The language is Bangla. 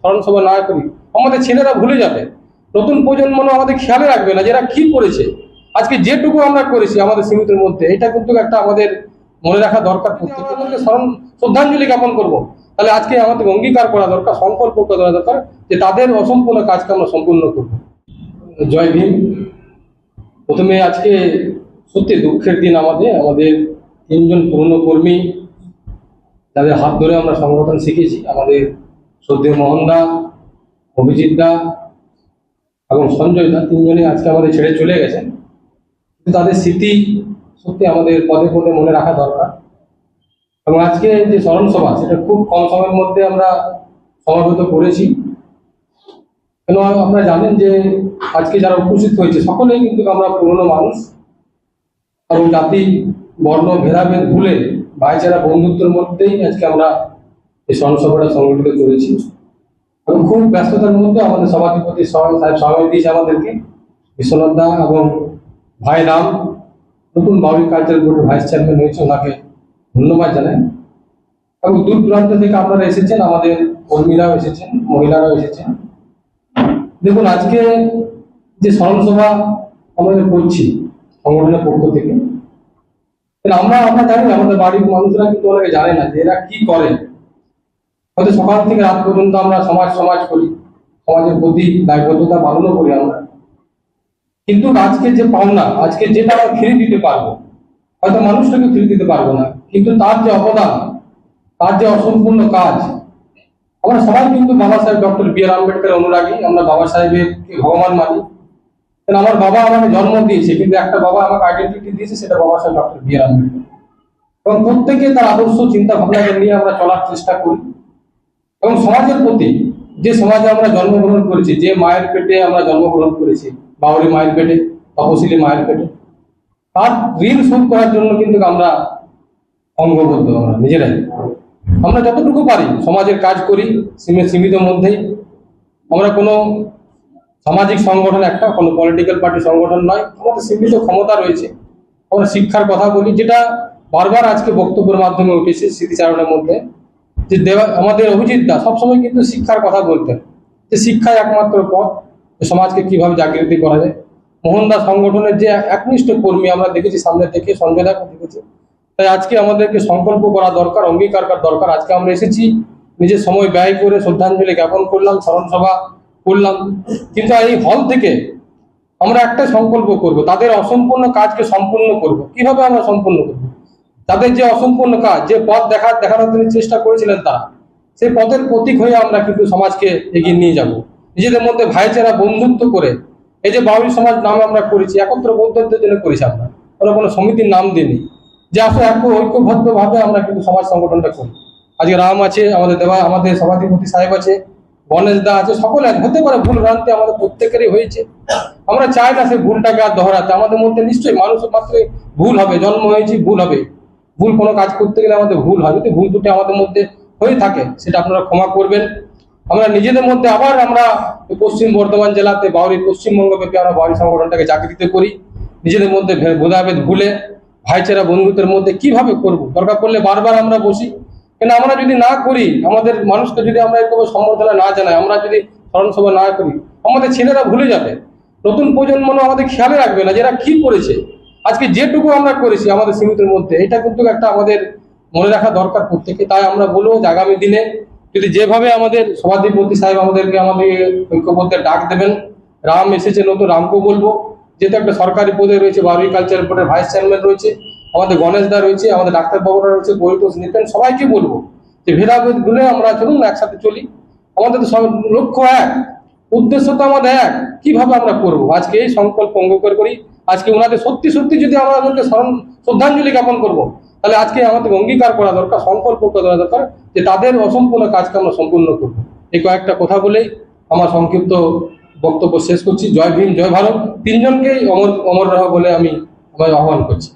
স্মরণসভা না করি, আমাদের ছেলেরা ভুলে যাবে। নতুন প্রজন্ম আমাদের খেয়ালে রাখবে না যে এরা কি করেছে। আজকে যেটুকু আমরা করেছি আমাদের সীমিতের মধ্যে, এটা কিন্তু একটা আমাদের মনে রাখা দরকার স্মরণ, শ্রদ্ধাঞ্জলি জ্ঞাপন করব। তাহলে আজকে আমাদের অঙ্গীকার করা দরকার, সংকল্প করা দরকার যে তাদের অসম্পূর্ণ কাজকে আমরা সম্পূর্ণ করব। জয় ভীম। প্রথমে আজকে সত্যি দুঃখের দিন আমাদের আমাদের তিনজন পুরনো কর্মী, যাদের হাত ধরে আমরা সংগঠন শিখেছি, আমাদের শ্রদ্ধেয় মোহনদা, অভিজিৎ দা এবং সঞ্জয় দা তিনজনই আজকে আমাদের ছেড়ে চলে গেছেন। তাদের স্মৃতি সত্যি আমাদের পদে পদে মনে রাখা দরকার। এবং আজকে যে স্মরণ সভা, সেটা খুব কম সময়ের মধ্যে আমরা সমাবেত করেছি। কেন আপনারা জানেন যে আজকে যারা উপস্থিত হয়েছে, সকলেই কিন্তু আমরা পুরনো মানুষ। এবং জাতি, বর্ণ, ভেদাভেদ ভুলে ভাইচারা, বন্ধুত্বের মধ্যেই আজকে আমরা এই স্মরণসভাটা সংগঠিত করেছি। এবং খুব ব্যস্ততার মধ্যে আমাদের সভাধিপতি সময় দিয়েছে আমাদেরকে, বিশ্বনাথ দা এবং ভাই রাম, নতুন বাউরি কালচারাল বোর্ডের ভাইস চেয়ারম্যান হয়েছে, ওনাকে ধন্যবাদ জানাই। এবং দূর দূরান্ত থেকে আপনারা এসেছেন, আমাদের কর্মীরাও এসেছেন, মহিলারাও এসেছেন। দেখুন, আজকে যে স্মরণসভা আমাদের করছি, সংগঠনের পক্ষ থেকে আমরা আমরা জানি আমাদের বাড়ির মানুষরা কিন্তু অনেকে জানে না যে এরা কি করে। হয়তো সকাল থেকে রাত পর্যন্ত আমরা সমাজ সমাজ করি, সমাজের প্রতি দায়বদ্ধতা পালনও করি আমরা। কিন্তু আজকে যে পাওনা আজকে যেটা আমরা ফিরে দিতে পারব, হয়তো মানুষটাকে ফিরে দিতে পারব না, কিন্তু তার যে অবদান, তার যে অসম্পূর্ণ কাজ, আমরা সবাই কিন্তু বাবা সাহেব, ডক্টর বি আর আম্বেদকর অনুরাগী, আমরা বাবা সাহেবের ভগবান মানি। কারণ আমার বাবা আমাকে জন্ম দিয়েছে, কিন্তু একটা বাবা আমাকে আইডেন্টিটি দিয়েছে, সেটা বাবা সাহেব, ডক্টর বি আর আম্বেদকর। এবং প্রত্যেকে তার আদর্শ চিন্তা ভাবনাকে নিয়ে আমরা চলার চেষ্টা করি। এবং সমাজের প্রতি যে সমাজে আমরা জন্মগ্রহণ করেছি, যে মায়ের পেটে আমরা জন্মগ্রহণ করেছি, বাউরি মায়ের পেটে, তপশিলি মায়ের পেটে, তার ঋণ শোধ করার জন্য কিন্তু আমরা অঙ্গবদ্ধ আমরা, নিজেরাই। আমরা যতটুকু পারি সমাজের কাজ করি, সীমে- সীমিত মধ্যেই। আমরা কোনো সামাজিক সংগঠন, একটা কোনো পলিটিক্যাল পার্টি সংগঠন নয়, আমাদের সীমিত ক্ষমতা রয়েছে। আমরা শিক্ষার কথা বলি, যেটা বারবার আজকে বক্তব্যের মাধ্যমে উঠেছে, স্মৃতিচারণের মধ্যে। যে দেওয়া আমাদের অভিজিৎ দা সবসময় কিন্তু শিক্ষার কথা বলতেন। যে শিক্ষাই একমাত্র পথ সমাজকে কীভাবে জাগৃতি করা যায়। মোহনদাস সংগঠনের যে একনিষ্ঠ কর্মী আমরা দেখেছি, সামনে থেকে সঞ্জয় দাকে দেখেছি। তাই আজকে আমাদেরকে সংকল্প করা দরকার, অঙ্গীকার করা দরকার। আজকে আমরা এসেছি, নিজের সময় ব্যয় করে শ্রদ্ধাঞ্জলি জ্ঞাপন করলাম স্মরণ সভা করলাম। কিন্তু এই হল থেকে আমরা একটা সংকল্প করব, তাদের অসম্পূর্ণ কাজকে সম্পূর্ণ করব। কীভাবে আমরা সম্পূর্ণ করব? তাদের যে অসম্পূর্ণ কাজ, যে পথ দেখা, দেখানোর তিনি চেষ্টা করেছিলেন তারা, সেই পথের প্রতীক হয়ে আমরা কিন্তু সমাজকে এগিয়ে নিয়ে যাব। নিজেদের মধ্যে ভাইচারা, বন্ধুত্ব করে এই যে বাউরি সমাজ নাম আমরা করেছি, একত্র বৌদ্ধত্বের জন্য করেছি আমরা। আমরা কোনো সমিতির নাম দিইনি। যে আসলে এক ঐক্যবদ্ধভাবে আমরা কিন্তু সমাজ সংগঠনটা করি। আজকে রাম আছে, আমাদের দেওয়া আমাদের সভাধিপতি সাহেব আছে, গণেশ দা আছে, সকলে আছে। হতে পারে ভুল ভ্রান্তি আমাদের প্রত্যেকেরই হয়েছে। আমরা চাই না সেই ভুলটাকে আর দহরাতে। আমাদের মধ্যে নিশ্চয়ই মানুষ মাত্র ভুল হবে, জন্ম হয়েছি, ভুল হবে। ভুল কোনো কাজ করতে গেলে আমাদের ভুল হয়। যদি ভুল দুটি আমাদের মধ্যে হয়ে থাকে, সেটা আপনারা ক্ষমা করবেন। আমরা নিজেদের মধ্যে আবার আমরা পশ্চিম বর্ধমান জেলাতে বাউরি, পশ্চিমবঙ্গ ব্যাপী আমরা বাউরি সংগঠনটাকে জাগৃত করি। নিজেদের মধ্যে ভেদাভেদ ভুলে ভাইচারা বন্ধুত্বের মধ্যে কীভাবে করব? দরকার পড়লে বারবার আমরা বসি। কেন আমরা যদি না করি, আমাদের মানুষকে যদি আমরা এরকম সম্বর্ধনা না জানাই, আমরা যদি স্মরণসভা না করি, আমাদের ছেলেরা ভুলে যাবে। নতুন প্রজন্ম আমাদের খেয়ালে রাখবে না যে এরা কি করেছে। আজকে যেটুকু আমরা করেছি আমাদের সীমিতের মধ্যে, এটা কিন্তু একটা আমাদের মনে রাখা দরকার প্রত্যেকে। তাই আমরা বলব যে আগামী দিনে যদি যেভাবে আমাদের সভাধিপতি সাহেব আমাদেরকে আমাদের ঐক্যবদ্ধের ডাক দেবেন, রাম এসেছে নতুন, রামকেও বলব, যেহেতু একটা সরকারি পদে রয়েছে বারুই কালচার বোর্ডের ভাইস চেয়ারম্যান রয়েছে, আমাদের গণেশ দা রয়েছে, আমাদের ডাক্তারবাবুরা রয়েছে পরিতোষ নিতেন সবাইকে বলব যে ভেদাভেদ ভুলে আমরা চলুন, একসাথে চলি। আমাদের তো সব লক্ষ্য এক, উদ্দেশ্য তো আমাদের এক, কীভাবে আমরা করব? আজকে এই সংকল্প অঙ্গীকার করি আজকে ওনাদের সত্যি সত্যি যদি আমরা ওদেরকে স্মরণ, শ্রদ্ধাঞ্জলি জ্ঞাপন করব, তাহলে আজকে আমাদের অঙ্গীকার করা দরকার, সংকল্প করা দরকার যে তাদের অসম্পূর্ণ কাজকে আমরা সম্পূর্ণ করব। এই কয়েকটা কথা বলেই আমার সংক্ষিপ্ত বক্তব্য শেষ করছি। জয় ভীম, জয় ভারত। তিনজনকেই অমর অমর রহ বলে আমি আহ্বান করছি।